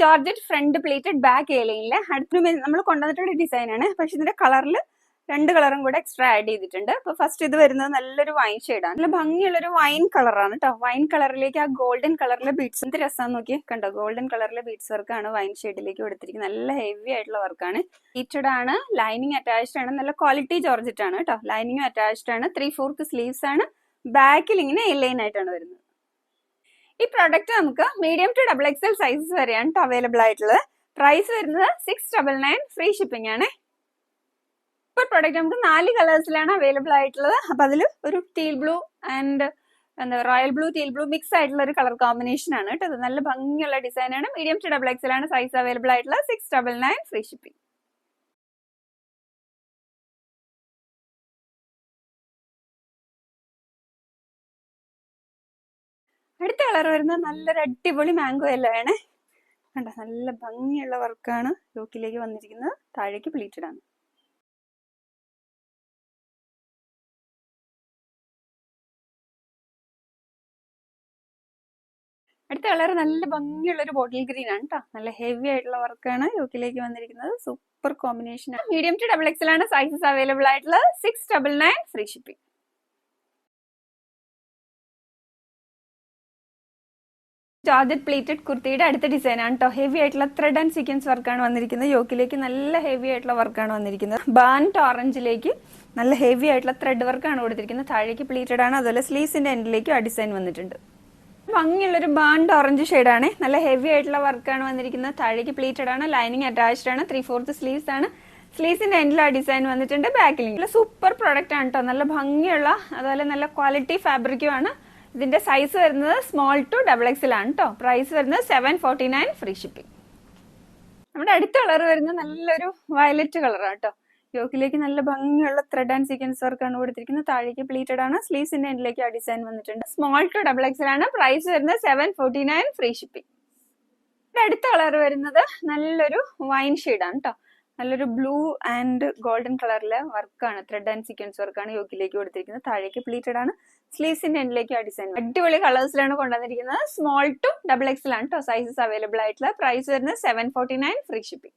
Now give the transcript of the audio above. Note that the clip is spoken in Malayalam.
ജോർജറ്റ് ഫ്രണ്ട് പ്ലേറ്റഡ് ബാക്ക് ഏലയിലെ അടുത്ത നമ്മൾ കൊണ്ടുവന്നിട്ടുള്ള ഡിസൈൻ ആണ് പക്ഷെ ഇതിന്റെ കളറിൽ രണ്ട് കളറും കൂടെ എക്സ്ട്രാ ആഡ് ചെയ്തിട്ടുണ്ട്. അപ്പൊ ഫസ്റ്റ് ഇത് വരുന്നത് നല്ലൊരു വൈൻ ഷെയ്ഡാണ് നല്ല ഭംഗിയുള്ളൊരു വൈൻ കളറാണ് കേട്ടോ വൈൻ കളറിലേക്ക് ആ ഗോൾഡൻ കളറിലെ ബീഡ്സ് എന്ത് രസം നോക്കി കണ്ടോ? ഗോൾഡൻ കളറിലെ ബീഡ്സ് വർക്കാണ് വൈൻ ഷെയ്ഡിലേക്ക് കൊടുത്തിരിക്കുന്നത്. നല്ല ഹെവി ആയിട്ടുള്ള വർക്കാണ് ഹീറ്റഡ് ആണ്. ലൈനിങ് അറ്റാച്ച്ഡ് ആണ്. നല്ല ക്വാളിറ്റി ജോർജറ്റ് ആണ് കേട്ടോ ലൈനിങ് അറ്റാച്ച്ഡ് ആണ്. ത്രീ ഫോർത്ത് സ്ലീവ്സ് ആണ്. ബാക്കിൽ ഇങ്ങനെ ലൈൻ ആയിട്ടാണ് വരുന്നത്. ഈ പ്രോഡക്റ്റ് നമുക്ക് medium to double XL sizes വരെയാണ് അവൈലബിൾ ആയിട്ടുള്ളത്. പ്രൈസ് വരുന്നത് six double nine free shipping ആണ്. ഇപ്പോൾ പ്രോഡക്റ്റ് നമുക്ക് നാല് കളേഴ്സിലാണ് അവൈലബിൾ ആയിട്ടുള്ളത്. അപ്പൊ അതിൽ ഒരു ടീൽ ബ്ലൂ ആൻഡ് എന്താ royal blue teal blue mix ആയിട്ടുള്ള ഒരു കളർ കോമ്പിനേഷൻ ആണ് കേട്ടോ നല്ല ഭംഗിയുള്ള ഡിസൈൻ ആണ്. മീഡിയം ടു ഡബിൾ എക്സൽ ആണ് സൈസ് അവൈലബിൾ ആയിട്ടുള്ള six double nine free shipping അടുത്ത കളർ വരുന്നത് നല്ലൊരു അടിപൊളി മാംഗോ യെല്ലോ ആണ്. കണ്ടോ നല്ല ഭംഗിയുള്ള വർക്കാണ് ലോക്കിലേക്ക് വന്നിരിക്കുന്നത്. താഴേക്ക് പ്ലീറ്റഡ് ആണ്. അടുത്ത കളർ നല്ല ഭംഗിയുള്ള ഒരു ബോട്ടിൽ ഗ്രീൻ ആണ് കേട്ടോ നല്ല ഹെവി ആയിട്ടുള്ള വർക്കാണ് യോക്കിലേക്ക് വന്നിരിക്കുന്നത്. Super combination medium to double XL ആണ് സൈസസ് അവൈലബിൾ ആയിട്ടുള്ളത്. Six double nine free shipping georgette pleated കുർത്തിയുടെ അടുത്ത ഡിസൈൻ ആണ് കേട്ടോ ഹെവി ആയിട്ടുള്ള ത്രെഡ് ആൻഡ് സീക്വൻസ് വർക്കാണ് വന്നിരിക്കുന്നത്. യോക്കിലേക്ക് നല്ല ഹെവി ആയിട്ടുള്ള വർക്കാണ് വന്നിരിക്കുന്നത്. ബാൻഡ് ഓറഞ്ചിലേക്ക് നല്ല ഹെവി ആയിട്ടുള്ള ത്രെഡ് വർക്കാണ് കൊടുത്തിരിക്കുന്നത്. താഴേക്ക് പ്ലീറ്റഡ് ആണ്. അതുപോലെ സ്ലീവ്സിന്റെ എൻഡിലേക്കും ആ ഡിസൈൻ വന്നിട്ടുണ്ട്. ഭംഗിയുള്ളൊരു ബാൻഡ് ഓറഞ്ച് ഷെയ്ഡാണ് നല്ല ഹെവി ആയിട്ടുള്ള വർക്കാണ് വന്നിരിക്കുന്നത്. താഴേക്ക് പ്ലീറ്റഡ് ആണ്. ലൈനിങ് അറ്റാച്ച്ഡ് ആണ്. ത്രീ ഫോർത്ത് സ്ലീവ്സ് ആണ് സ്ലീവ്സിന്റെ എൻഡിൽ ആ ഡിസൈൻ വന്നിട്ടുണ്ട്. ബാക്കിൽ നല്ല സൂപ്പർ പ്രോഡക്റ്റ് ആണ് കേട്ടോ നല്ല ഭംഗിയുള്ള അതുപോലെ നല്ല ക്വാളിറ്റി ഫാബ്രിക്കും ആണ് ഇതിന്റെ സൈസ് വരുന്നത് സ്മോൾ ടു ഡബിൾ എക്സിൽ ആണ് കേട്ടോ പ്രൈസ് വരുന്നത് seven forty nine free shipping നമ്മുടെ അടുത്ത കളർ വരുന്നത് നല്ലൊരു വയലറ്റ് കളറാണ് കേട്ടോ യോക്കിലേക്ക് നല്ല ഭംഗിയുള്ള ത്രെഡ് ആൻഡ് സീക്വൻസ് വർക്കാണ് കൊടുത്തിരിക്കുന്നത്. താഴേക്ക് പ്ലീറ്റഡ് ആണ്. സ്ലീവ്സിന്റെ എൻഡിലേക്ക് ആ ഡിസൈൻ വന്നിട്ടുണ്ട്. സ്മോൾ ടു ഡബിൾ എക്സൽ ആണ് പ്രൈസ് വരുന്നത് seven forty nine free shipping അടുത്ത കളർ വരുന്നത് നല്ലൊരു വൈൻ ഷെയ്ഡാണ് കേട്ടോ നല്ലൊരു ബ്ലൂ ആൻഡ് ഗോൾഡൻ കളറിലെ വർക്കാണ് ത്രെഡ് ആൻഡ് സീക്വൻസ് വർക്കാണ് യോക്കിലേക്ക് കൊടുത്തിരിക്കുന്നത്. താഴേക്ക് പ്ലീറ്റഡ് ആണ്. സ്ലീവ്സിന്റെ എൻഡിലേക്ക് ഡിസൈൻ അടിപൊളി കളേഴ്സിലാണ് കൊണ്ടുവന്നിരിക്കുന്നത്. സ്മോൾ ടു ഡബിൾ എക്സൽ ആണ് കേട്ടോ സൈസസ് അവൈലബിൾ ആയിട്ടുള്ള. പ്രൈസ് വരുന്നത് seven forty nine free shipping